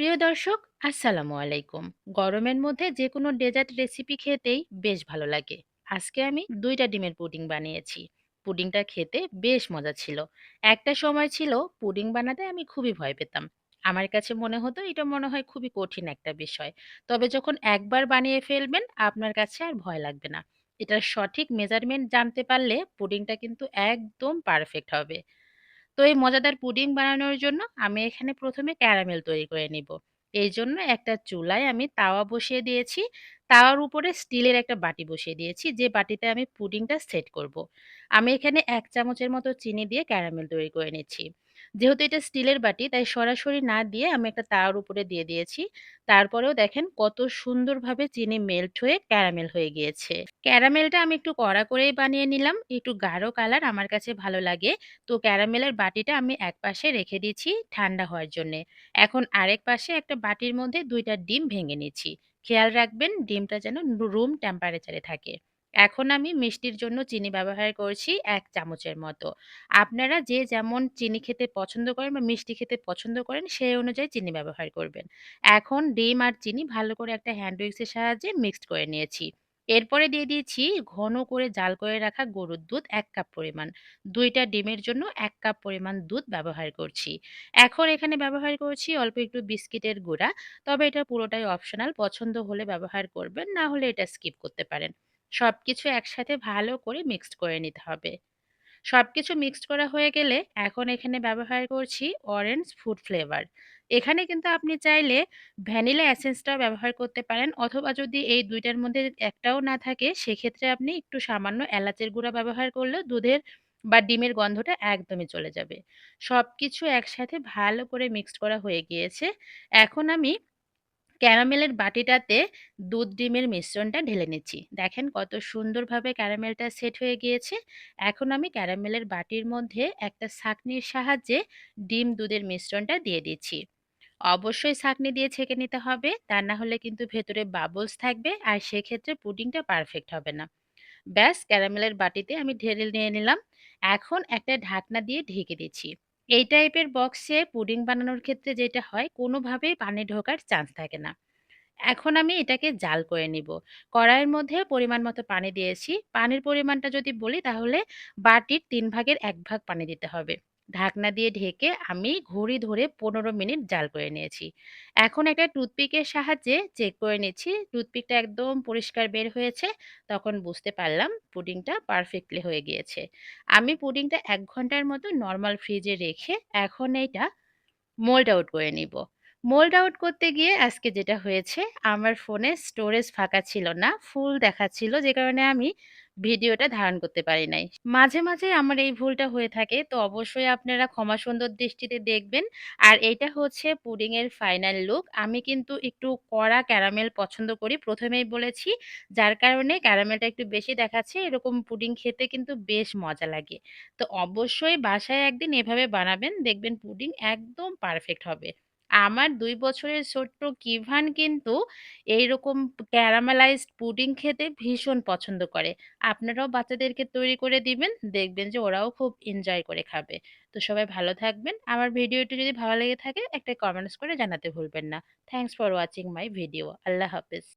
প্রিয় দর্শক, আসসালামু আলাইকুম। গরমের মধ্যে যে কোনো ডেজার্ট রেসিপি খেতেই বেশ ভালো লাগে। আজকে আমি দুইটা ডিমের পুডিং বানিয়েছি। পুডিংটা খেতে বেশ মজা ছিল। একটা সময় ছিল পুডিং বানাতে আমি খুবই ভয় পেতাম। আমার কাছে মনে হতো এটা মনে হয় খুবই কঠিন একটা বিষয়। তবে যখন একবার বানিয়ে ফেলবেন, আপনার কাছে আর ভয় লাগবে না। এটার সঠিক মেজারমেন্ট জানতে পারলে পুডিংটা কিন্তু একদম পারফেক্ট হবে। তো এই মজাদার পুডিং বানানোর জন্য আমি এখানে প্রথমে ক্যারামেল তৈরি করে নিব। এই জন্য একটা চুলায় আমি তাওয়া বসিয়ে দিয়েছি। তাওয়ার উপরে স্টিলের একটা বাটি বসিয়ে দিয়েছি, যে বাটিতে আমি পুডিংটা সেট করব। আমি এখানে এক চামচের মতো চিনি দিয়ে ক্যারামেল তৈরি করে নিচ্ছি। যেহেতু এটা স্টিলের বাটি, তাই সরাসরি না দিয়ে আমি একটা তার উপরে দিয়ে দিয়েছি। তারপরেও দেখেন কত সুন্দরভাবে চিনি মেল্ট হয়ে ক্যারামেল হয়ে গিয়েছে। ক্যারামেলটা আমি একটু কড়া করেই বানিয়ে নিলাম। একটু গাঢ় কালার আমার কাছে ভালো লাগে। তো ক্যারামেলের বাটিটা আমি এক পাশে রেখে দিচ্ছি ঠান্ডা হওয়ার জন্যে। এখন আরেক পাশে একটা বাটির মধ্যে দুইটা ডিম ভেঙে নিচ্ছি। খেয়াল রাখবেন ডিমটা যেন রুম টেম্পারেচারে থাকে। এখন আমি মিষ্টির জন্য চিনি ব্যবহার করছি এক চামচের মতো। আপনারা যে যেমন চিনি খেতে পছন্দ করেন বা মিষ্টি খেতে পছন্দ করেন সেই অনুযায়ী চিনি ব্যবহার করবেন। এখন ডিম আর চিনি ভালো করে একটা হ্যান্ড উইক্স এর সাহায্যে মিক্সড করে নিয়েছি। এরপরে দিয়ে দিয়েছি ঘন করে জাল করে রাখা গরুর দুধ এক কাপ পরিমাণ। দুইটা ডিমের জন্য এক কাপ পরিমাণ দুধ ব্যবহার করছি। এখন এখানে ব্যবহার করছি অল্প একটু বিস্কিটের গুঁড়া। তবে এটা পুরোটাই অপশনাল। পছন্দ হলে ব্যবহার করবেন, না হলে এটা স্কিপ করতে পারেন। সবকিছু একসাথে ভালো করে মিক্সড করে নিতে হবে। সব কিছু মিক্সড করা হয়ে গেলে এখন এখানে ব্যবহার করছি অরেঞ্জ ফুড ফ্লেভার। এখানে কিন্তু আপনি চাইলে ভ্যানিলা অ্যাসেন্সটাও ব্যবহার করতে পারেন অথবা যদি এই দুইটার মধ্যে একটাও না থাকে সেক্ষেত্রে আপনি একটু সামান্য এলাচের গুঁড়া ব্যবহার করলেও দুধের বা ডিমের গন্ধটা একদমই চলে যাবে। সব কিছু একসাথে ভালো করে মিক্সড করা হয়ে গিয়েছে। এখন আমি ক্যারামেলের বাটিটাতে দুধ, ডিমের মিশ্রণটা ঢেলে নিচ্ছি। দেখেন কত সুন্দরভাবে ক্যারামেলটা সেট হয়ে গিয়েছে। এখন আমি ক্যারামেলের বাটির মধ্যে একটা ছাঁকনির সাহায্যে ডিম দুধের মিশ্রণটা দিয়ে দিচ্ছি। অবশ্যই ছাঁকনি দিয়ে ছেঁকে নিতে হবে। তা না হলে কিন্তু ভেতরে বাবলস থাকবে আর সেক্ষেত্রে পুডিংটা পারফেক্ট হবে না। ব্যাস, ক্যারামেলের বাটিতে আমি ঢেলে নিয়ে নিলাম। এখন একটা ঢাকনা দিয়ে ঢেকে দিচ্ছি। এই টাইপের বক্সে পুডিং বানানোর ক্ষেত্রে যেটা হয়, কোনোভাবেই পানি ঢোকার চান্স থাকে না। এখন আমি এটাকে জাল করে নিব। কড়াইয়ের মধ্যে পরিমাণ মতো পানি দিয়েছি। পানির পরিমাণটা যদি বলি, তাহলে বাটির তিন ভাগের এক ভাগ পানি দিতে হবে। ঢাকনা দিয়ে ঢেকে আমি ঘড়ি ধরে ১৫ মিনিট জাল করে নিয়েছি। এখন একটা টুথপিকের সাহায্যে চেক করে নিচ্ছি। টুথপিকটা একদম পরিষ্কার বের হয়েছে। তখন বুঝতে পারলাম পুডিংটা পারফেক্টলি হয়ে গিয়েছে। আমি পুডিংটা এক ঘণ্টার মতো নর্মাল ফ্রিজে রেখে এখন এইটা মোল্ড আউট করে নিব। মোল্ড আউট করতে গিয়ে আজকে যেটা হয়েছে আমার ফোনে স্টোরেজ ফাঁকা ছিল না, ফুল দেখাচ্ছিল যে কারণে আমি ভিডিওটা ধারণ করতে পারি নাই। মাঝে, মাঝে আমার এই ভুলটা হয়ে থাকে। তো অবশ্যই আপনারা ক্ষমা সুন্দর দৃষ্টিতে দেখবেন। আর এইটা হচ্ছে পুডিং এর ফাইনাল লুক। আমি কিন্তু একটু কড়া ক্যারামেল পছন্দ করি। প্রথমেই বলেছি। যার কারণে ক্যারামেলটা একটু বেশি দেখাচ্ছে। এরকম পুডিং খেতে কিন্তু বেশ মজা লাগে। তো অবশ্যই বাসায় একদিন এভাবে বানাবেন। দেখবেন পুডিং একদম পারফেক্ট হবে। আমার দুই বছরের ছোট্ট কিভান কিন্তু এইরকম ক্যারামেলাইজড পুডিং খেতে ভীষণ পছন্দ করে। আপনারাও বাচ্চাদেরকে তৈরি করে দিবেন। দেখবেন যে ওরাও খুব এনজয় করে খাবে। তো সবাই ভালো থাকবেন। আমার ভিডিওটি যদি ভালো লেগে থাকে, একটা কমেন্টস করে জানাতে ভুলবেন না। Thanks for watching my video. আল্লাহ হাফেজ।